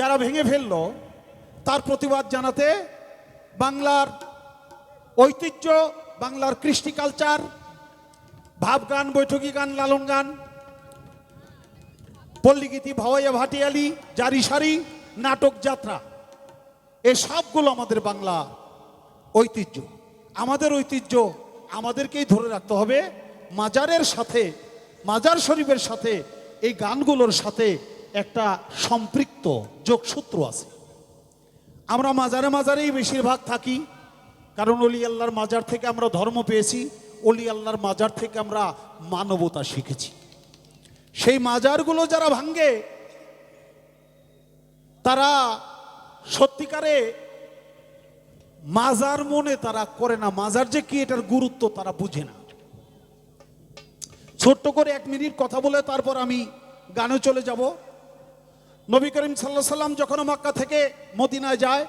যারা ভেঙে ফেলল, তার প্রতিবাদ জানাতে বাংলার ঐতিহ্য, বাংলার কৃষ্টি কালচার, ভাব গান, বৈঠকি গান, লালন গান, পল্লীগীতি, ভাওয়াইয়া ভাটিয়ালি, জারি সারি, নাটক যাত্রা, এ সবগুলো আমাদের বাংলা ঐতিহ্য। আমাদের ঐতিহ্য আমাদেরকেই ধরে রাখতে হবে, মাজারের সাথে, মাজার শরীফের সাথে, এই গানগুলোর সাথে একটা সম্পৃক্ত যোগসূত্র আছে। আমরা মাজারে মাজারেই বেশিরভাগ থাকি, কারণ অলি আল্লাহর মাজার থেকে আমরা ধর্ম পেয়েছি, অলি আল্লাহর মাজার থেকে আমরা মানবতা শিখেছি। সেই মাজারগুলো যারা ভাঙ্গে তারা সত্যিকারে মাজার মনে তারা করে না। মাজার যে কি এটার গুরুত্ব তারা বুঝে না। ছোট্ট করে এক মিনিট কথা বলে তারপর আমি গানে চলে যাব। নবী করিম সাল্লাহ সাল্লাম যখন মক্কা থেকে মদিনায় যায়,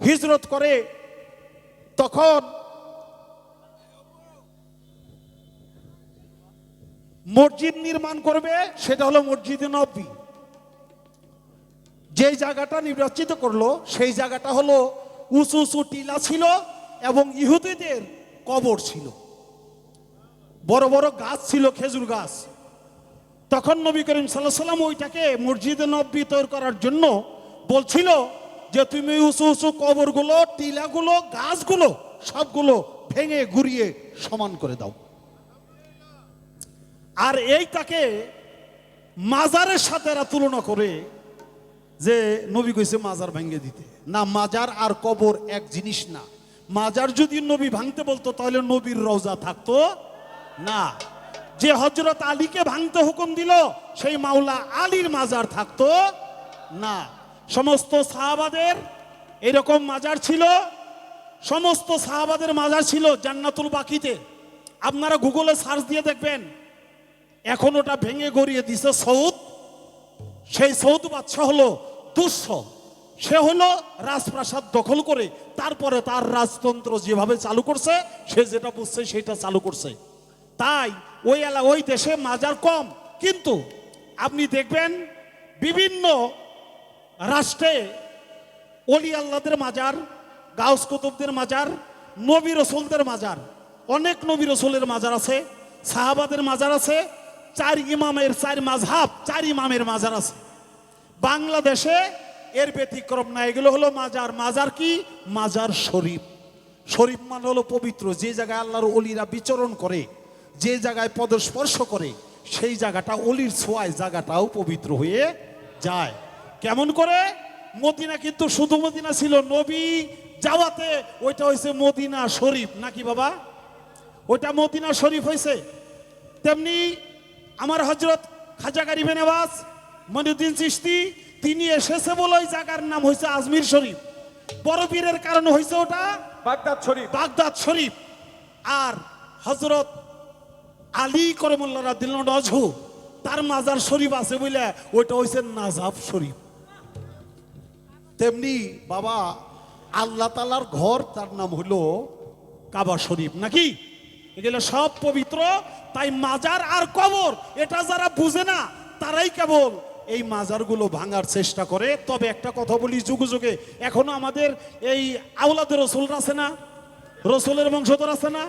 হিজরত করে, তখন মসজিদ নির্মাণ করবে, সেটা হলো মসজিদে নব্বী যে জায়গাটা নির্বাচিত করল, সেই জায়গাটা হলো উঁচু উঁচু টিলা ছিল এবং ইহুদিদের কবর ছিল। বড় বড় গাছ ছিল, খেজুর গাছ। তখন নবী করিম সাল্লাহ সাল্লাম ওইটাকে মসজিদে নব্বী তৈরি করার জন্য বলছিল যে তুমি উঁচু উঁচু কবরগুলো, টিলাগুলো, গাছগুলো সবগুলো ভেঙে ঘুরিয়ে সমান করে দাও। আর এইটাকে মাজারের সাথে এরা তুলনা করে যে নবী কইছে মাজার ভেঙে দিতে। না, মাজার আর কবর এক জিনিস না। মাজার যদি নবী ভাঙতে বলতো, তাহলে নবীর রওজা থাকতো না। যে হজরত আলীকে ভাঙতে হুকুম দিল, সেই মাওলা আলীর মাজার থাকতো না। সমস্ত সাহাবাদের এরকম মাজার ছিল, সমস্ত সাহাবাদের মাজার ছিল জান্নাতুল বাকিতে। আপনারা গুগলে সার্চ দিয়ে দেখবেন, এখন ওটা ভেঙে গড়িয়ে দিছে সৌদ। সেই সৌদ বাদশাহ হলো দুঃস সে হলো রাজপ্রাসাদ দখল করে, তারপরে তার রাজতন্ত্র যেভাবে চালু করছে, সে যেটা বুঝছে সেটা চালু করছে। তাই ওই এলা ওই দেশে মাজার কম। কিন্তু আপনি দেখবেন বিভিন্ন রাষ্ট্রে অলি আল্লাদের মাজার, গাউস কুতুবদের মাজার, নবী রসুলদের মাজার, অনেক নবী রসুলের মাজার আছে, সাহাবাদের মাজার আছে, চার ইমামের চার মাঝহাব চার ইমামের মাজার আছে। বাংলাদেশে এর ব্যতিক্রম না, এগুলো হলো মাজার। মাজার কি? মাজার শরীফ। শরীফ মানে হলো পবিত্র, যে জায়গায় আল্লাহর অলিরা বিচরণ করে। যে জায়গায় পদস্পর্শ করে সেই জায়গাটা অলির ছোঁয়ায় জায়গাটাও পবিত্র হয়ে যায়। কেমন করে? মদিনা কিন্তু শুধু মদিনা ছিল নবী যাওয়াতে ওইটা হয়েছে মদিনা শরীফ। নাকি বাবা? ওইটা মদিনা শরীফ হয়েছে তেমনি আমার হজরত খাজা গারিবে নেওয়াজ মনুদ্দিন চিস্তি তিনি এসেছে বলে ওই জায়গার নাম হয়েছে আজমির শরীফ। বড় পীরের কারণ হয়েছে ওটা বাগদাদ শরীফ। বাগদাদ শরীফ। আর হজরত আলী করে করমুল্লা রাদিল নজহু তার মাজার শরীফ আছে বলে ওইটা হয়েছে নাজাব শরীফ। তেমনি বাবা, আল্লাহ তালার ঘর, তার নাম হলো কাবা শরীফ, নাকি? এগুলো সব পবিত্র, তাই মাজার আর কবর, এটা যারা বুঝে না, তারাই কেবল এই মাজারগুলো ভাঙার চেষ্টা করে। তবে একটা কথা বলি যুগে যুগে, এখনও আমাদের এই আওলাদের রসুল আছে না? রসুলের বংশধর আছে না?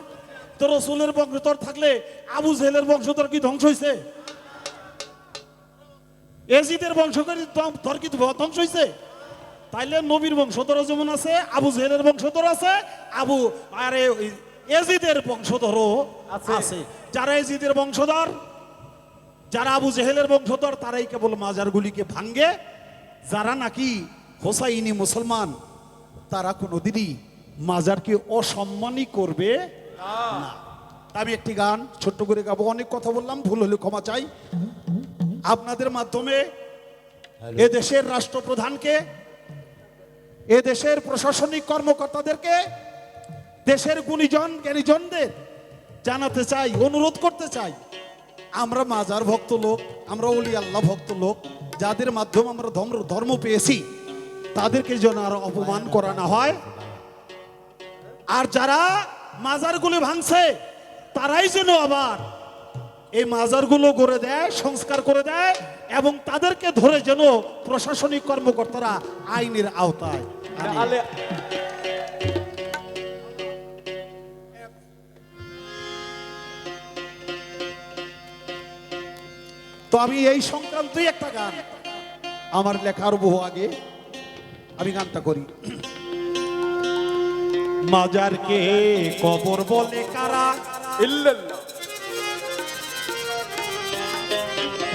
তো রসুলের বংশধর থাকলে আবু জেহেলের বংশধর কি ধ্বংস হয়েছে এজিদের বংশধর ধর কি ধ্বংস হয়েছে তাইলে নবীর বংশধর যেমন আছে আবু জেহেলের বংশধর আছে আবু আরে এজিদের বংশধরও আছে। আছে। যারা এজিদের বংশধর যারা আবু জেহেলের বংশধর তারাই কেবল মাজারগুলিকে ভাঙ্গে। যারা নাকি হোসাইনি মুসলমান তারা কোনোদিনই মাজারকে অসম্মানই করবে না। আমি একটি গান ছোট্ট করে গাবো অনেক কথা বললাম ভুল হলে ক্ষমা চাই। আপনাদের মাধ্যমে এ দেশের রাষ্ট্রপ্রধানকে এ দেশের প্রশাসনিক কর্মকর্তাদেরকে দেশের গুণীজন জ্ঞানীজনদের জানাতে চাই অনুরোধ করতে চাই। আমরা মাজার ভক্ত লোক আমরা অলি আল্লাহ ভক্ত লোক যাদের মাধ্যমে আমরা ধর্ম ধর্ম পেয়েছি তাদেরকে যেন আর অপমান করা না হয়। আর যারা মাজারগুলি ভাঙছে তারাই যেন আবার এই মাজারগুলো করে দেয় সংস্কার করে দেয় এবং তাদেরকে ধরে যেন প্রশাসনিক কর্মকর্তারা আইনের আওতায় তো আমি এই সংক্রান্তই একটা গান। আমার লেখার বহু আগে আমি গানটা করি। মাজারকে কবর বলে কারা?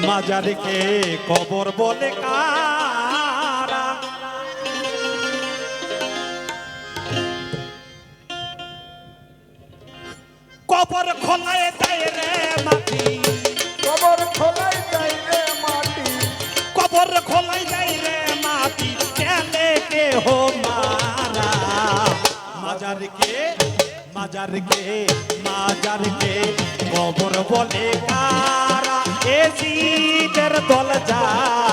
মাজারকে কবর বলে কারা? কবর খোলায় দেয় রে মাটি। কবর খোলাই যাই রে মাটি। কবর খোলাই দেয় রে মাটি। কেলে কে হো মারা মাজারকে মাজার কে কবর বলে কারা? এ তের দল যারা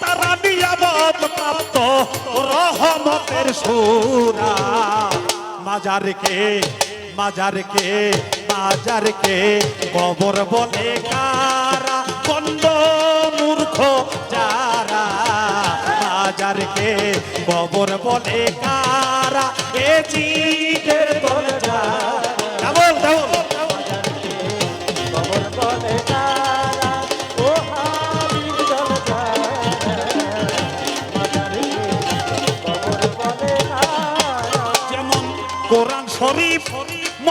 তারা নিয়ামত প্রাপ্ত রহমতের সুরা। মাজারকে মাজারকে মাজারকে কবর বলে কারা? বন্দ মূর্খ যারা? মাজারকে কবর বলে কারা? এ জিদের দল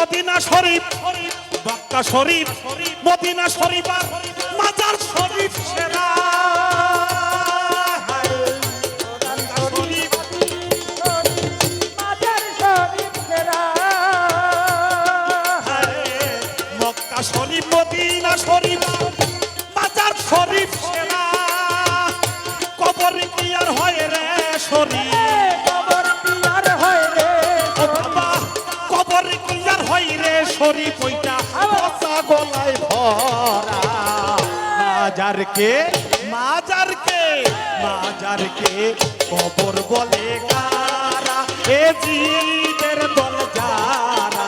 মদিনা শরীফ মক্কা শরীফ মদিনা শরীফ মাজারকে মাজারকে। মাজারকে কবর বলে কারা এ জিদের দল যারা।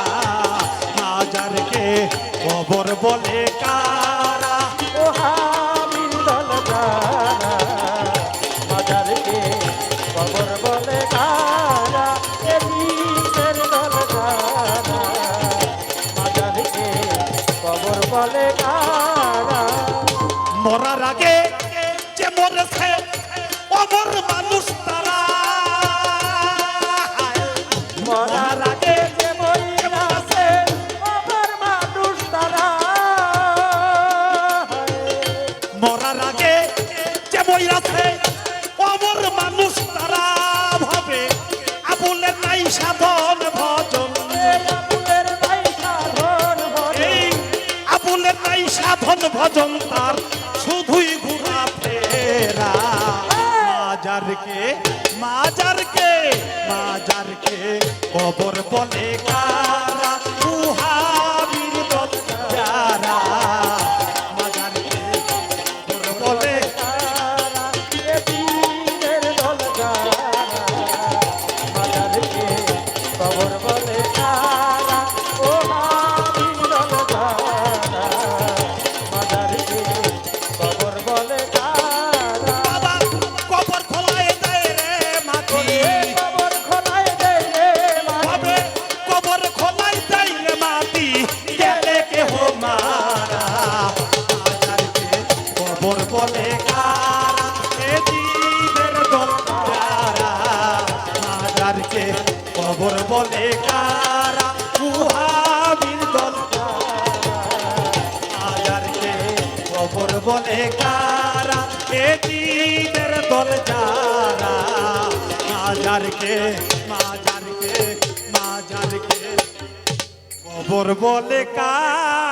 মাজারকে কবর বলে কারা ও হাবিব দল যারা। মাজারকে কবর বলে যারা এ বীরের দল যারা। মাজারকে কবর বলে যারা মরার আগে যে মইরাছে অমর মানুষ তারা ভাবে। আবুলের নাই সাধন ভজন। এই আবুলের নাই সাধন ভজন তার। শুধুই ঘুরা ফেরা। মাজারকে মাজারকে মাজারকে কবর বলে কারা? মোর বলে কারা এ জীবের দোকারা মাজারকে কবর বলে কারা, উহাবির দোকারাকে কবর বলে কারা, এ জীবের দল যারা মাজারকে মাজারকে মাজারকে কবর বলে কারা